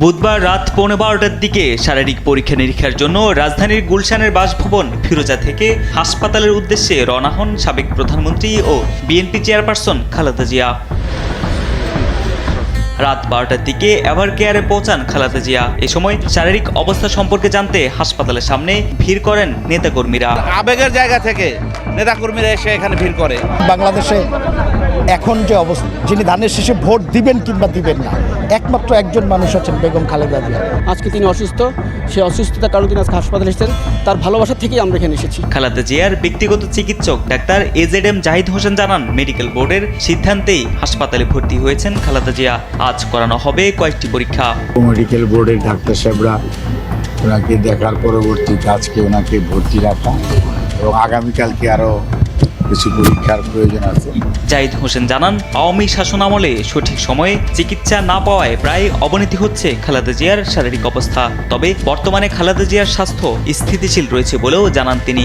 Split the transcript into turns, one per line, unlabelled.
বুধবার রাত পৌনে বারোটার দিকে শারীরিক পরীক্ষা নিরীক্ষার জন্য রাজধানীর গুলশানের বাসভবন ফিরোজা থেকে হাসপাতালের উদ্দেশ্যে রওনা হন সাবেক প্রধানমন্ত্রী ও বিএনপি চেয়ারপারসন খালেদা জিয়া। রাত বারোটার দিকে এভার কেয়ারে পৌঁছান খালেদা জিয়া। এ সময় শারীরিক অবস্থা সম্পর্কে জানতে হাসপাতালের সামনে ভিড় করেন নেতাকর্মীরা।
আবেগের জায়গা থেকে নেতাকর্মীরা এসে এখানে ভিড় করে।
বাংলাদেশে এখন যে অবস্থা যিনি ধানের শেষে ভোট দিবেন কিংবা দিবেন না একমাত্র একজন মানুষ আছেন বেগম খালেদা জিয়া।
আজকে তিনি অসুস্থ সে অসুস্থতার কারণে তিনি আজকে হাসপাতালে এসেছেন। তার ভালোবাসা থেকেই আমরা এখানে এসেছি।
খালেদা জিয়ার ব্যক্তিগত চিকিৎসক doctor A Z M Zahid Hossain জানান মেডিকেল বোর্ডের সিদ্ধান্তেই হাসপাতালে ভর্তি হয়েছেন খালেদা জিয়া। আজ করানো হবে কয়েকটি পরীক্ষা।
মেডিকেল বোর্ডের ডাক্তার সাহেবরা ওনাকে দেখার পরবর্তী আজকে ওনাকে ভর্তি রাখা। এবং আগামীকালকে আরও কিছু পরীক্ষার প্রয়োজন আছে।
জাহিদ হোসেন জানান, আওয়ামী শাসন আমলে সঠিক সময়ে চিকিৎসা না পাওয়ায় প্রায় অবনতি হচ্ছে খালেদা জিয়ার শারীরিক অবস্থা। তবে বর্তমানে খালেদা জিয়ার স্বাস্থ্য স্থিতিশীল রয়েছে বলেও জানান তিনি।